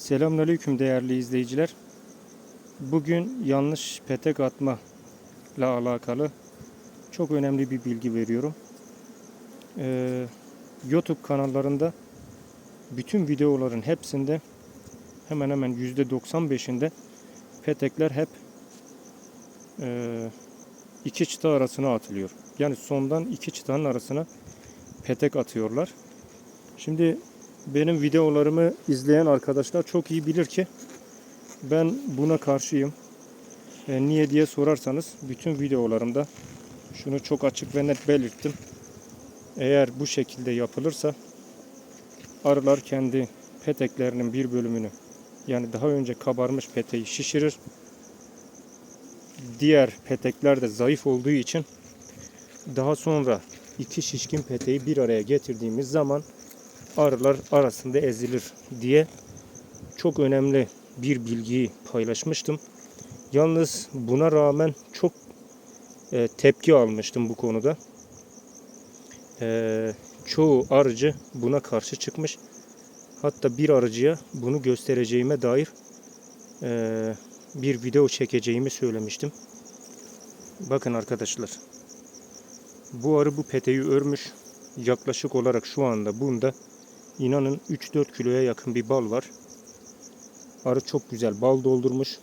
Selamünaleyküm değerli izleyiciler. Bugün yanlış petek atma ile alakalı çok önemli bir bilgi veriyorum. Ee, YouTube kanallarında bütün videoların hepsinde hemen hemen %95'inde petekler hep e, iki çıta arasına atılıyor. Yani sondan iki çıtanın arasına petek atıyorlar. Şimdi benim videolarımı izleyen arkadaşlar çok iyi bilir ki ben buna karşıyım. E, niye diye sorarsanız bütün videolarımda şunu çok açık ve net belirttim. Eğer bu şekilde yapılırsa arılar kendi peteklerinin bir bölümünü yani daha önce kabarmış peteği şişirir. Diğer petekler de zayıf olduğu için daha sonra iki şişkin peteği bir araya getirdiğimiz zaman arılar arasında ezilir diye çok önemli bir bilgiyi paylaşmıştım. Yalnız buna rağmen çok e, tepki almıştım bu konuda. E, çoğu arıcı buna karşı çıkmış. Hatta bir arıcıya bunu göstereceğime dair e, bir video çekeceğimi söylemiştim. Bakın arkadaşlar. Bu arı bu peteği örmüş. Yaklaşık olarak şu anda bunda İnanın 3-4 kiloya yakın bir bal var. Arı çok güzel bal doldurmuş.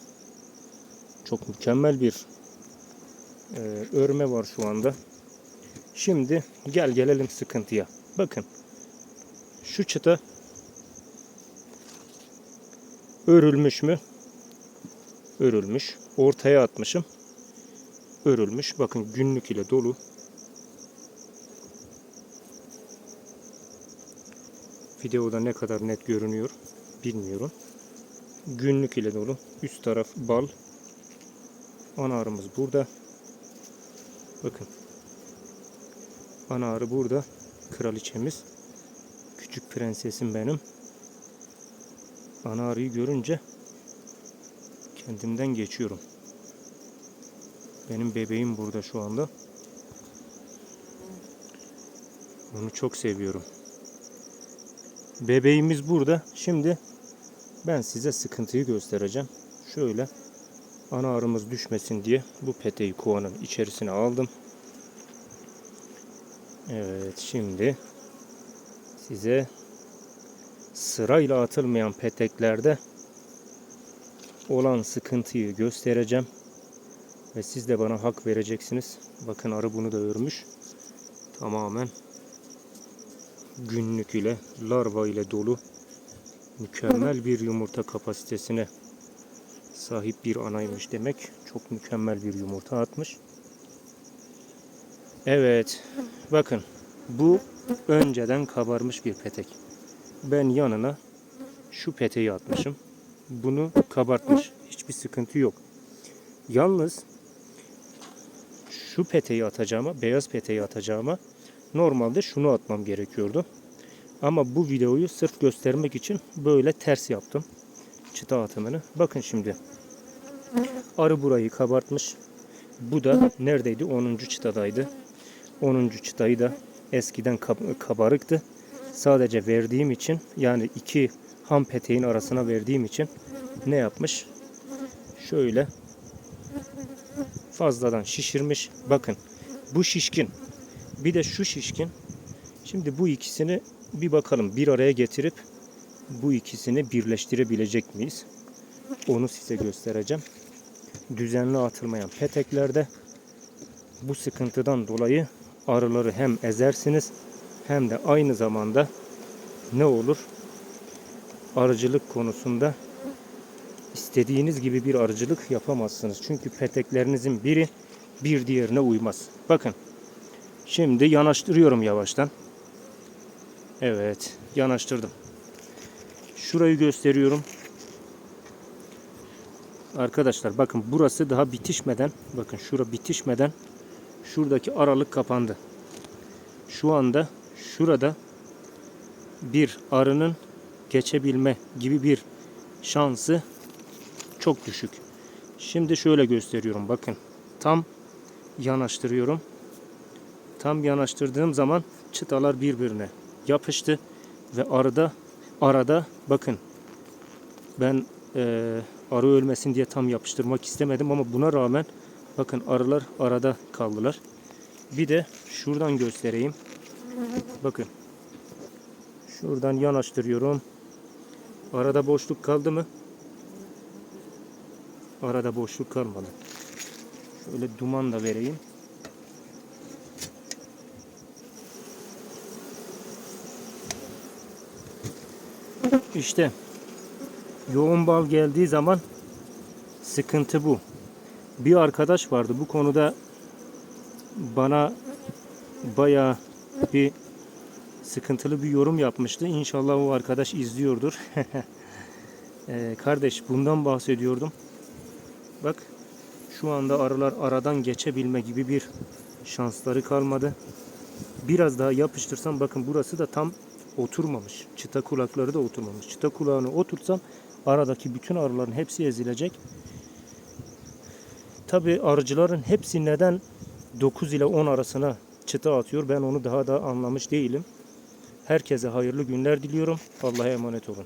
Çok mükemmel bir e, örme var şu anda. Şimdi gel gelelim sıkıntıya. Bakın şu çıta örülmüş mü? Örülmüş. Ortaya atmışım. Örülmüş. Bakın günlük ile dolu. Videoda ne kadar net görünüyor bilmiyorum. Günlük ile dolu. Üst taraf bal. Ana arımız burada. Bakın. Ana arı burada. Kraliçemiz. Küçük prensesim benim. Ana arıyı görünce kendimden geçiyorum. Benim bebeğim burada şu anda. Onu çok seviyorum. Bebeğimiz burada. Şimdi ben size sıkıntıyı göstereceğim. Şöyle ana arımız düşmesin diye bu peteği kovanın içerisine aldım. Evet şimdi size sırayla atılmayan peteklerde olan sıkıntıyı göstereceğim. Ve siz de bana hak vereceksiniz. Bakın arı bunu da örmüş. Tamamen günlük ile larva ile dolu mükemmel bir yumurta kapasitesine sahip bir anaymış demek. Çok mükemmel bir yumurta atmış. Evet. Bakın. Bu önceden kabarmış bir petek. Ben yanına şu peteği atmışım. Bunu kabartmış. Hiçbir sıkıntı yok. Yalnız şu peteği atacağıma, beyaz peteği atacağıma Normalde şunu atmam gerekiyordu. Ama bu videoyu sırf göstermek için böyle ters yaptım. Çıta atımını. Bakın şimdi. Arı burayı kabartmış. Bu da neredeydi? 10. çıtadaydı. 10. çıtayı da eskiden kabarıktı. Sadece verdiğim için yani iki ham peteğin arasına verdiğim için ne yapmış? Şöyle fazladan şişirmiş. Bakın bu şişkin bir de şu şişkin. Şimdi bu ikisini bir bakalım bir araya getirip bu ikisini birleştirebilecek miyiz? Onu size göstereceğim. Düzenli atılmayan peteklerde bu sıkıntıdan dolayı arıları hem ezersiniz hem de aynı zamanda ne olur? Arıcılık konusunda istediğiniz gibi bir arıcılık yapamazsınız. Çünkü peteklerinizin biri bir diğerine uymaz. Bakın Şimdi yanaştırıyorum yavaştan. Evet, yanaştırdım. Şurayı gösteriyorum. Arkadaşlar bakın burası daha bitişmeden, bakın şura bitişmeden şuradaki aralık kapandı. Şu anda şurada bir arının geçebilme gibi bir şansı çok düşük. Şimdi şöyle gösteriyorum bakın. Tam yanaştırıyorum. Tam yanaştırdığım zaman çıtalar birbirine yapıştı ve arada arada bakın Ben eee, arı ölmesin diye tam yapıştırmak istemedim ama buna rağmen bakın arılar arada kaldılar. Bir de şuradan göstereyim. Bakın. Şuradan yanaştırıyorum. Arada boşluk kaldı mı? Arada boşluk kalmadı. Şöyle duman da vereyim. İşte yoğun bal geldiği zaman sıkıntı bu. Bir arkadaş vardı bu konuda bana bayağı bir sıkıntılı bir yorum yapmıştı. İnşallah o arkadaş izliyordur. Ee, kardeş bundan bahsediyordum. Bak şu anda arılar aradan geçebilme gibi bir şansları kalmadı. Biraz daha yapıştırsam bakın burası da tam oturmamış. Çıta kulakları da oturmamış. Çıta kulağını oturtsam aradaki bütün arıların hepsi ezilecek. Tabi arıcıların hepsi neden 9 ile 10 arasına çıta atıyor ben onu daha da anlamış değilim. Herkese hayırlı günler diliyorum. Allah'a emanet olun.